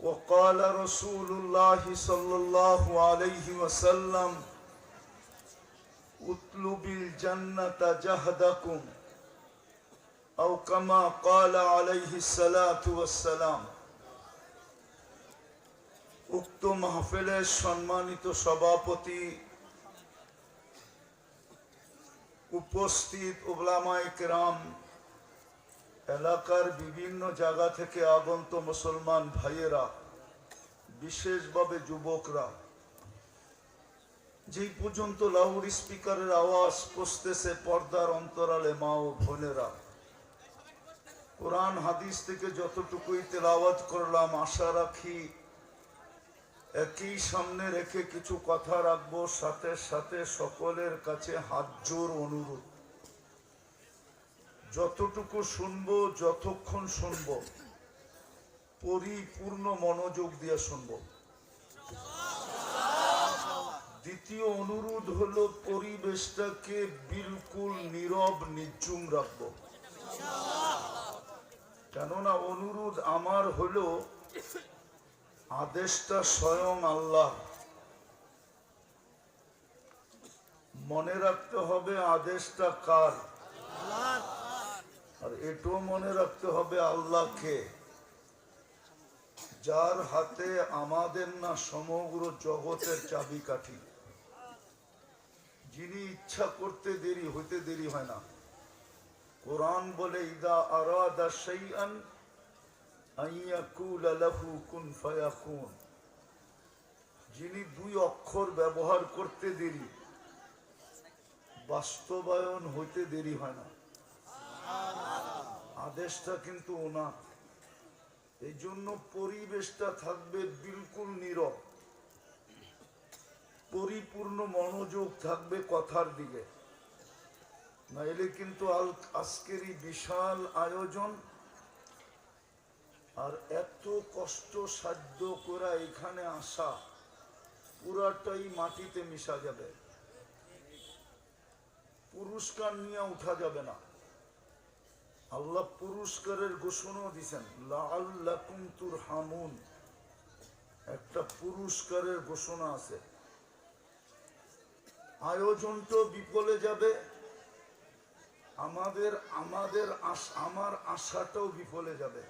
وقال رسول الله صلى الله عليه وسلم اطلب الجنة جهدكم أو كما قال عليه الصلاة والسلام উক্ত মাহফিলের সম্মানিত সভাপতি উপস্থিত ওলামায় কেরাম এলাকার বিভিন্ন জায়গা থেকে আগন্ত মুসলমান ভাইয়েরা, বিশেষভাবে যুবকরা, যেই পর্যন্ত লাউড স্পিকারের আওয়াজ পৌঁছতেছে পর্দার অন্তরালে মা ও বোনেরা, কোরআন হাদিস থেকে যতটুকুই তেলাওয়াত করলাম, আশা রাখি একই সামনে রেখে কিছু কথা রাখব। সাথে সাথে সকলের কাছে হাত জোর অনুরোধ। যতটুকু শুনব, যতক্ষণ শুনব, পরিপূর্ণ মনোযোগ দিয়ে শুনব। দ্বিতীয় অনুরোধ হলো, পরিবেশটাকে বিলকুল নীরব নির্জুম রাখব। কেননা অনুরোধ আমার হলো, আদেশটা স্বয়ং আল্লাহ। মনে রাখতে হবে, আদেশটা কার? আর এটাও মনে রাখতে হবে আল্লাহকে, যার হাতে আমাদের না সমগ্র জগতের চাবিকাঠি। যিনি ইচ্ছা করতে দেরি, হইতে দেরি হয় না। কোরআন বলে, ইদা আরাদা কুন যিনি দুই অক্ষর ব্যবহার করতে দেরি, বাস্তবায়ন হইতে দেরি হয় না। আদেশটা কিন্তু ওনার। এই জন্য পরিবেশটা থাকবে বিলকুল নীরব। পরিপূর্ণ মনোযোগ থাকবে কথার দিকে। নাইলে কিন্তু আজকের বিশাল আয়োজন আর এত কষ্ট সাধ্য করা এখানে আসা, পুরাটাই মাটিতে মিশা যাবে। পুরস্কার নিয়ে উঠা যাবে না। আল্লাহ পুরস্কারের ঘোষণাও দিছেন, লাআল্লাকুম তুরহামুন। একটা পুরস্কারের ঘোষণা আছে। আয়োজনটাও বিফলে যাবে। আমাদের আমাদের আমার আশাটাও বিফলে যাবে।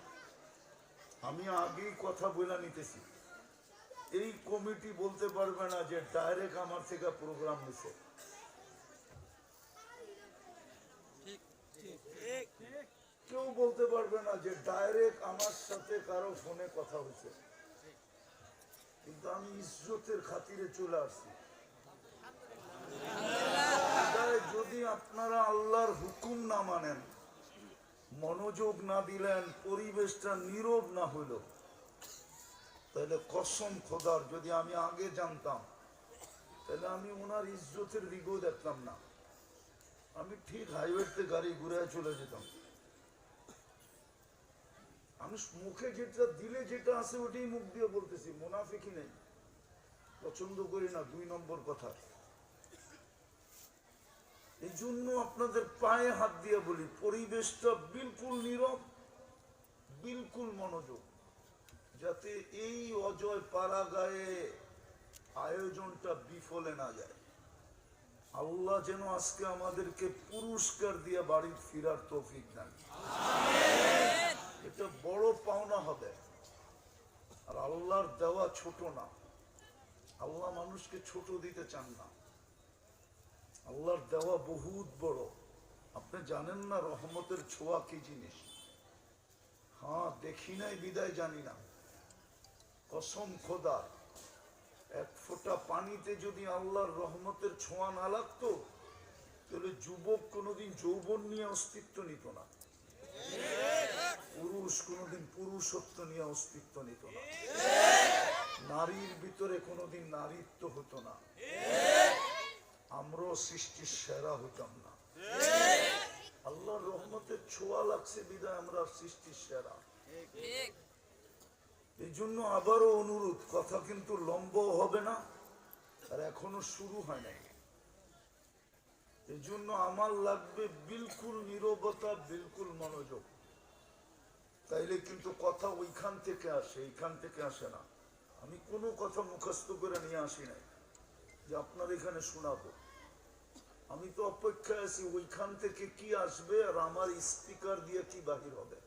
আমি আগেই কথা বলে নিতেছি। এই কমিটি বলতে পারবে না যে ডাইরেক্ট আমার থেকে প্রোগ্রাম নিছে। কেউ বলতে পারবে না যে ডাইরেক্ট আমার সাথে কারও ফোনে কথা হয়েছে। কিন্তু আমি ইজ্জতের খাতিরে চলে আসছি। যদি আপনারা আল্লাহর হুকুম না মানেন, মনোযোগ না দিলেন, পরিবেশটা নীরব না হইল, তাহলে কসম খোদার, যদি আমি আগে জানতাম, তাহলে আমি ওনার ইজ্জতের দিকেও দেখতাম না। আমি ঠিক হাইওয়েতে গাড়ি ঘুরে চলে যেতাম। আমি মুখে যেটা দিলে যেটা আছে ওটাই মুখ দিয়ে বলতেছি মুনাফিকি নেই। পছন্দ করি না, দুই নম্বর কথা। এই জন্য আপনাদের পায়ে হাত দিয়ে বলি, পরিবেশটা বিলকুল নীরব, বিলকুল মনোযোগ। যাতে এই অজয় পাড়া গায়ে আয়োজনটা বিফলে না যায়। আল্লাহ যেন আজকে আমাদেরকে পুরস্কার দিয়ে বাড়ি ফিরার তৌফিক দেন এটা বড় পাওনা হবে। আর আল্লাহর দেওয়া ছোট না। আল্লাহ মানুষকে ছোট দিতে চান না। আল্লাহর দেওয়া বহুত বড়। আপনি জানেন না রহমতের ছোঁয়া কি জিনিস? হ্যাঁ দেখি নাই বিদায় জানি না। কসম খোদা। এক ফোঁটা পানিতে যদি আল্লাহর রহমতের ছোঁয়া না লাগতো, তাহলে যুবক কোনোদিন যৌবন নিয়ে অস্তিত্ব নিত না। পুরুষ কোনোদিন পুরুষত্ব নিয়ে অস্তিত্ব নিত না। নারীর ভিতরে কোনোদিন নারীত্ব হতো না। আমরাও সৃষ্টির সেরা হতাম না। আল্লাহর রহমতের ছোঁয়া লাগছে বিদায় আমরা সৃষ্টির সেরা। এই জন্য আবারও অনুরোধ, কথা কিন্তু লম্ব হবে না, আর এখনও শুরু হয় নাই। এই জন্য আমার লাগবে বিলকুল নীরবতা, বিলকুল মনোযোগ। তাইলে কিন্তু কথা ওইখান থেকে আসে, এইখান থেকে আসে না। আমি কোনো কথা মুখস্থ করে নিয়ে আসি নাই, যে আপনার এখানে শোনাবো। আমি তো অপেক্ষায় আছি, ওইখান থেকে কি আসবে আর আমার স্পিকার দিয়ে কি বাহির হবে।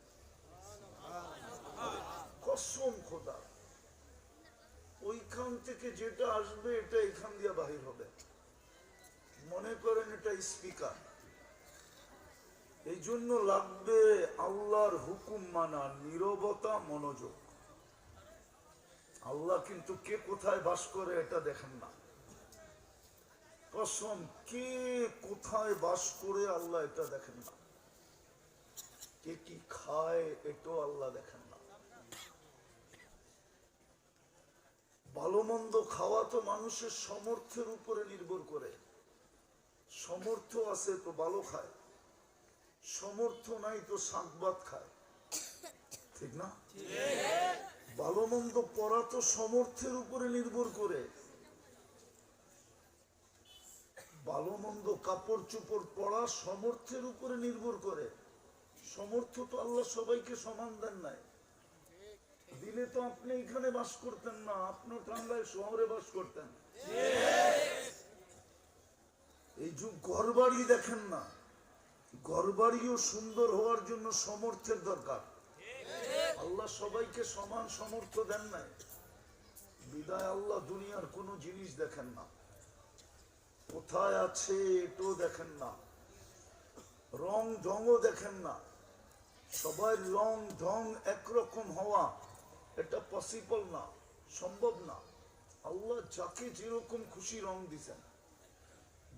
কসম খোদা। ওইখান থেকে যেটা আসবে, এটা এখান দিয়ে বাহির হবে। মনে করেন এটা স্পিকার। এই জন্য লাগবে আল্লাহর হুকুম মানা, নীরবতা, মনোযোগ। আল্লাহ কিন্তু কে কোথায় বাস করে এটা দেখেন না। কসম, কে কোথায় বাস করে আল্লাহ এটা দেখেন না। কে কি খায়, এটাও আল্লাহ দেখেন না ভালো মন্দ খাওয়া তো মানুষের সমর্থের উপরে নির্ভর করে। সমর্থ আছে তো ভালো খায়। সমর্থ নাই তো শাকবাদ খায়। ঠিক না? ভালো মন্দ পড়া তো সমর্থের উপরে নির্ভর করে। ভালো মন্দ কাপড় চোপড় পড়া সমর্থের উপরে নির্ভর করে। সমর্থ তো আল্লাহ সবাইকে সমান দেন নাই। দিলে তো আপনি এখানে বাস করতেন না আপনি টাঙ্গায় শহরে বাস করতেন। এই যুগ ঘর দেখেন না ঘর বাড়িও সুন্দর হওয়ার জন্য সমর্থের দরকার। আল্লাহ সবাইকে সমান সমর্থ দেন নাই। বিদায় আল্লাহ দুনিয়ার কোনো জিনিস দেখেন না। কোথায় আছে এটাও দেখেন না। রং ঢংও দেখেন না। সবাই রং ঢং একরকম হওয়া। এটা পসিবল না, সম্ভব না। আল্লাহ যাকে যেরকম খুশি রং দিছেন,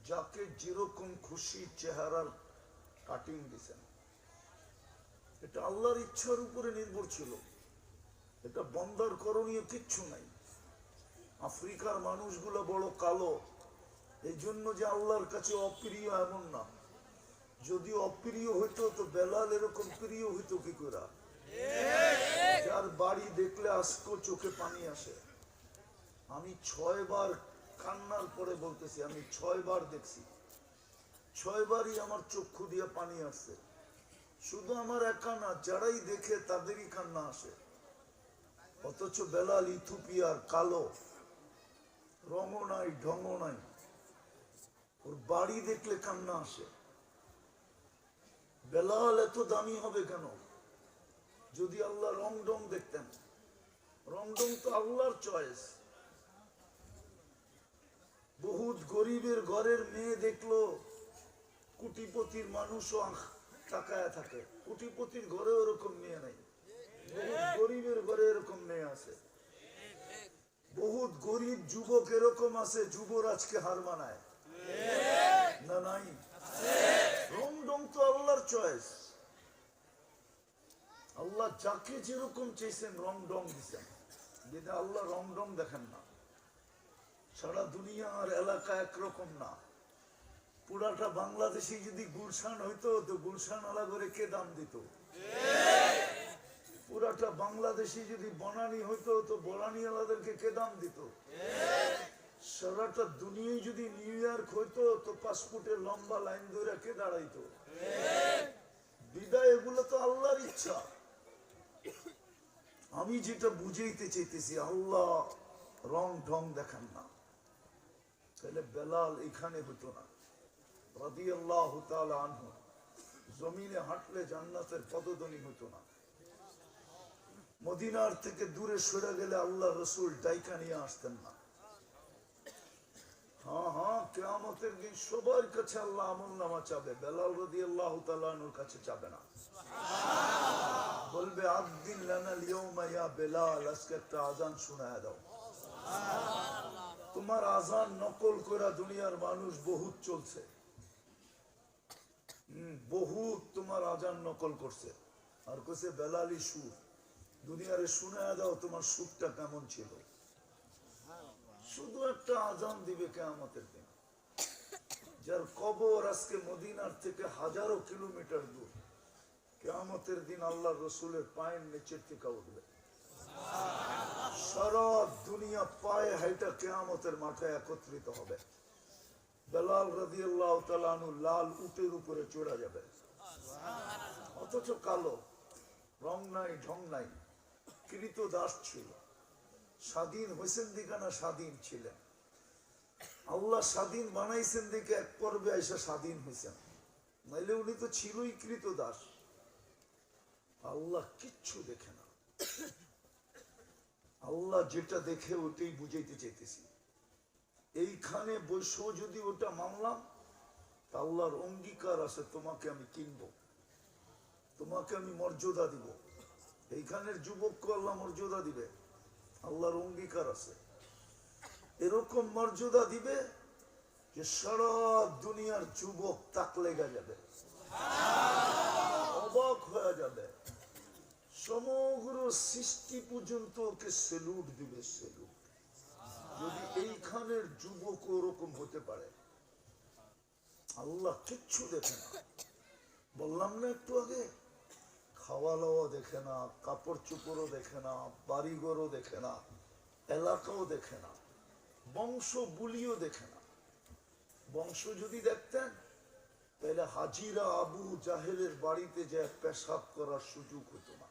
যাকে যেরকম খুশি চেহারার কাটিং দিছেন, এটা আল্লাহর ইচ্ছার উপরে নির্ভর ছিল। এটা বন্দার করণীয় কিচ্ছু নাই। আফ্রিকার মানুষগুলো বড় কালো এই জন্য যে আল্লাহর কাছে অপ্রিয় এমন না। যদি অপ্রিয় হইতো তো বেলাল এরকম প্রিয় হইতো কি করে? যার বাড়ি দেখলে আজকেও চোখে পানি আসে। আমি ছয় বার কান্নার পরে বলতেছি, আমি ছয় বার দেখছি। ছয় বারই আমার চক্ষু দিয়ে পানি আসছে। শুধু আমার একা না, যারাই দেখে তাদেরই কান্না আসে। অথচ বেলাল ইথুপিয়ার কালো, রঙও নাই, ঢঙও নাই। ওর বাড়ি দেখলে কান্না আসে। বেলাল এত দামি হবে কেন? যদি আল্লাহ রং ডং দেখতেন। রং ডং তো আল্লাহর চয়েস বহুত গরিবের ঘরের মেয়ে দেখল, কুটিপতির মানুষও তাকায় থাকে। কুটিপতির ঘরে ওরকম মেয়ে নাই। বহুত গরিবের ঘরে এরকম মেয়ে আছে। বহুত গরিব যুবক এরকম আছে যুবরাজকে হার মানায়। না, নাই। রং ডং তো আল্লাহর চয়েস আল্লাহ যাকে যেরকম চেয়েছেন রং ডং দিচ্ছেন যেটা আল্লাহ রং ডং দেখেন না, সারা দুনিয়ার এলাকা একরকম না। পুরাটা বাংলাদেশে যদি গুলশান হইতো, তো গুলশান আলা করে কে দাম দিত? পুরাটা বাংলাদেশে যদি বনানি হইতো, তো বনানি আলাদেরকে কে দাম দিত? সারাটা দুনিয়ায় যদি নিউ ইয়র্ক হইতো, তো পাসপোর্টের লম্বা লাইন ধরে কে দাঁড়াইতো? বিদায় এগুলো তো আল্লাহর ইচ্ছা। আমি যেটা বুঝাইতে চাইতেছি, আল্লাহ রং ঢং দেখান না। তাহলে বেলাল এখানে হতো না। রাদি আল্লাহ আনহু, জমিনে হাঁটলে জান্নাতের পদধ্বনি হতো না। মদিনার থেকে দূরে সরে গেলে আল্লাহ রসুল ডাইকা নিয়ে আসতেন না। হ্যাঁ হ্যাঁ কেয়ামতের দিন সবার কাছে আল্লাহ আমল নামা চাবে। বেলাল রদি আল্লাহ তালুর কাছে চাবে না। বলবে আদিন লানাল ইয়ৌমা ইয়া বেলাল আজকে একটা আজান শোনায় দাও। তোমার আজান নকল করা দুনিয়ার মানুষ বহুত চলছে। বহুত তোমার আজান নকল করছে। আর কইছে বেলালি সুর। দুনিয়ারে শুনে দাও তোমার সুরটা কেমন ছিল। শুধু একটা আজান দিবে কেয়ামতের দিন। যার কবর আজকে মদিনার থেকে হাজারো কিলোমিটার দূর। কেয়ামতের দিন আল্লাহ রসুলের পায়ের নিচের থেকে উঠবে। সারা দুনিয়া পায়ে হাইটা কেয়ামতের মাঠে একত্রিত হবে। বেলাল রাজি আল্লাহ লাল উটের উপরে চড়া যাবে। অথচ কালো, রং নাই, ঢং নাই, কৃত দাস ছিল। স্বাধীন হয়েছেন দিকে না স্বাধীন ছিলেন। আল্লাহ স্বাধীন বানাইছেন দিকে এক পর্বে এসে স্বাধীন হয়েছেন নাইলে উনি তো ছিলই কৃত দাস। আল্লাহ কিচ্ছু দেখে না। আল্লাহ যেটা দেখে ওটাই বুঝাইতে চাইতেছি। এইখানে বৈশ্ব যদি ওটা মানলাম, তা আল্লাহর অঙ্গীকার আছে, তোমাকে আমি কিনব। তোমাকে আমি মর্যাদা দিব। এইখানের যুবককে আল্লাহ মর্যাদা দিবে। আল্লাহর অঙ্গীকার আছে। এরকম মর্যাদা দিবে যে সারা দুনিয়ার যুবক তাক লেগে যাবে। অবাক হয়ে যাবে। সমগ্র সৃষ্টি পর্যন্ত ওকে সেলুট দিবে সেলুট যদি এইখানের যুবক ওরকম হতে পারে। আল্লাহ কিচ্ছু দেখে না। বললাম না একটু আগে খাওয়া দাওয়া দেখে না কাপড় চোপড়ও দেখে না, বাড়িঘরও দেখে না, এলাকাও দেখে না, বংশ বুলিও দেখে না। বংশ যদি দেখতেন, তাহলে হাজিরা আবু জাহেলের বাড়িতে যে পেশাব করার সুযোগ হতো না।